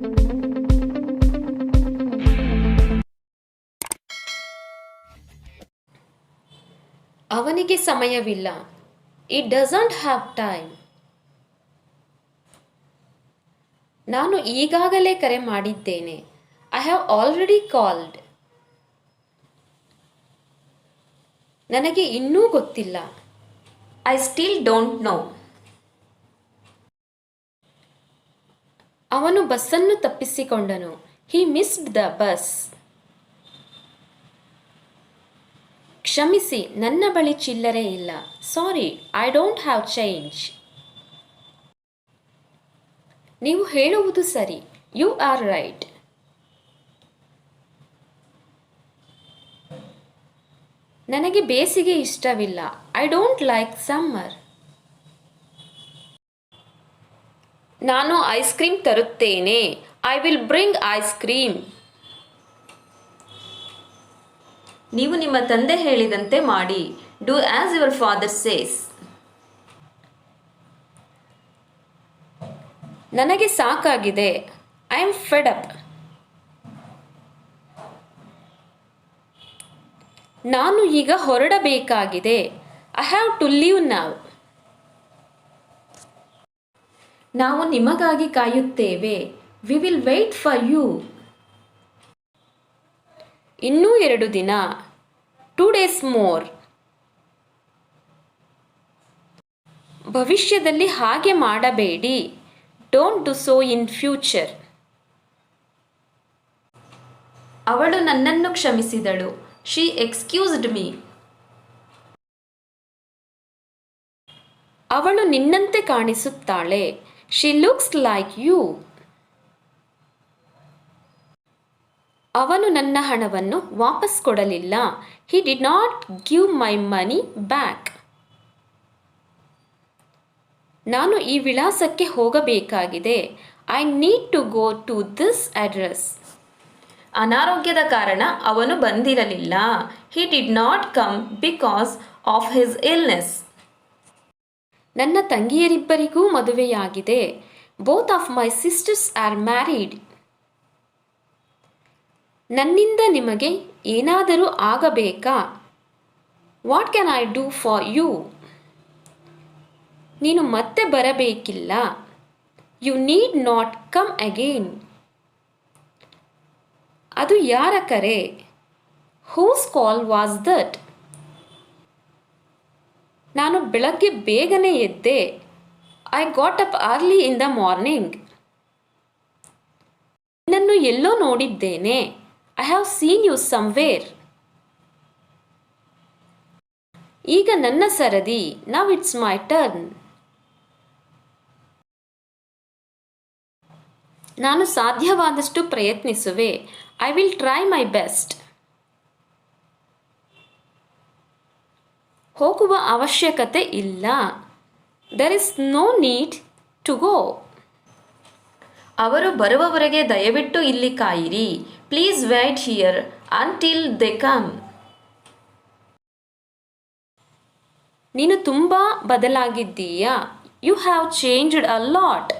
ಅವನಿಗೆ ಸಮಯವಿಲ್ಲ. He doesn't have time ನಾನು ಈಗಾಗಲೇ ಕರೆ ಮಾಡಿದ್ದೇನೆ. ಐ ಹ್ಯಾವ್ ಆಲ್ರೆಡಿ ಕಾಲ್ಡ್ ನನಗೆ ಇನ್ನೂ ಗೊತ್ತಿಲ್ಲ. ಐ ಸ್ಟಿಲ್ ಡೋಂಟ್ ನೋ ಅವನು ಬಸ್ಸನ್ನು ತಪ್ಪಿಸಿಕೊಂಡನು. ಹಿ ಮಿಸ್ಡ್ ದ ಬಸ್ ಕ್ಷಮಿಸಿ, ನನ್ನ ಬಳಿ ಚಿಲ್ಲರೆ ಇಲ್ಲ. Sorry I don't have change ನೀವು ಹೇಳುವುದು ಸರಿ. ಯು ಆರ್ ರೈಟ್ ನನಗೆ ಬೇಸಿಗೆ ಇಷ್ಟವಿಲ್ಲ. ಐ ಡೋಂಟ್ ಲೈಕ್ ಸಮ್ಮರ್ ನಾನು ಐಸ್ ಕ್ರೀಮ್ ತರುತ್ತೇನೆ. I will bring ice cream. ನೀವು ನಿಮ್ಮ ತಂದೆ ಹೇಳಿದಂತೆ ಮಾಡಿ. Do as your father says. ನನಗೆ ಸಾಕಾಗಿದೆ. I am fed up. ನಾನು ಈಗ ಹೊರಡಬೇಕಾಗಿದೆ. I have to leave now. ನಾವು ನಿಮಗಾಗಿ ಕಾಯುತ್ತೇವೆ. We will wait for you ಇನ್ನೂ ಎರಡು ದಿನ. ಟೂ ಡೇಸ್ ಮೋರ್ ಭವಿಷ್ಯದಲ್ಲಿ ಹಾಗೆ ಮಾಡಬೇಡಿ. Don't do so in future ಅವಳು ನನ್ನನ್ನು ಕ್ಷಮಿಸಿದಳು. ಶಿ ಎಕ್ಸ್ಕ್ಯೂಸ್ಡ್ ಮೀ ಅವಳು ನಿನ್ನಂತೆ ಕಾಣಿಸುತ್ತಾಳೆ. ಶಿ ಲುಕ್ಸ್ ಲೈಕ್ ಯು ಅವನು ನನ್ನ ಹಣವನ್ನು ವಾಪಸ್ ಕೊಡಲಿಲ್ಲ. He did not give my money back ನಾನು ಈ ವಿಳಾಸಕ್ಕೆ ಹೋಗಬೇಕಾಗಿದೆ. I need to go to this address ಅನಾರೋಗ್ಯದ ಕಾರಣ ಅವನು ಬಂದಿರಲಿಲ್ಲ. He did not come because of his illness ನನ್ನ ತಂಗಿಯರಿಬ್ಬರಿಗೂ ಮದುವೆಯಾಗಿದೆ. Both of my sisters are married ನನ್ನಿಂದ ನಿಮಗೆ ಏನಾದರೂ ಆಗಬೇಕಾ? What can I do for you ನೀನು ಮತ್ತೆ ಬರಬೇಕಿಲ್ಲ. You need not come again ಅದು ಯಾರ ಕರೆ? ಹೂಸ್ ಕಾಲ್ ವಾಸ್ ದಟ್ ನಾನು ಬೆಳಗ್ಗೆ ಬೇಗನೆ ಎದ್ದೆ. I got up early in the morning ನಿನ್ನನ್ನು ಎಲ್ಲೋ ನೋಡಿದ್ದೇನೆ. I have seen you somewhere ಈಗ ನನ್ನ ಸರದಿ. ನಾವ್ ಇಟ್ಸ್ ಮೈ ಟರ್ನ್ ನಾನು ಸಾಧ್ಯವಾದಷ್ಟು ಪ್ರಯತ್ನಿಸುವೆ. I will try my best ಹೋಗುವ ಅವಶ್ಯಕತೆ ಇಲ್ಲ. There is no need to go ಅವರು ಬರುವವರೆಗೆ ದಯವಿಟ್ಟು ಇಲ್ಲಿ ಕಾಯಿರಿ. Please wait here until they come ನೀನು ತುಂಬ ಬದಲಾಗಿದ್ದೀಯಾ? You have changed a lot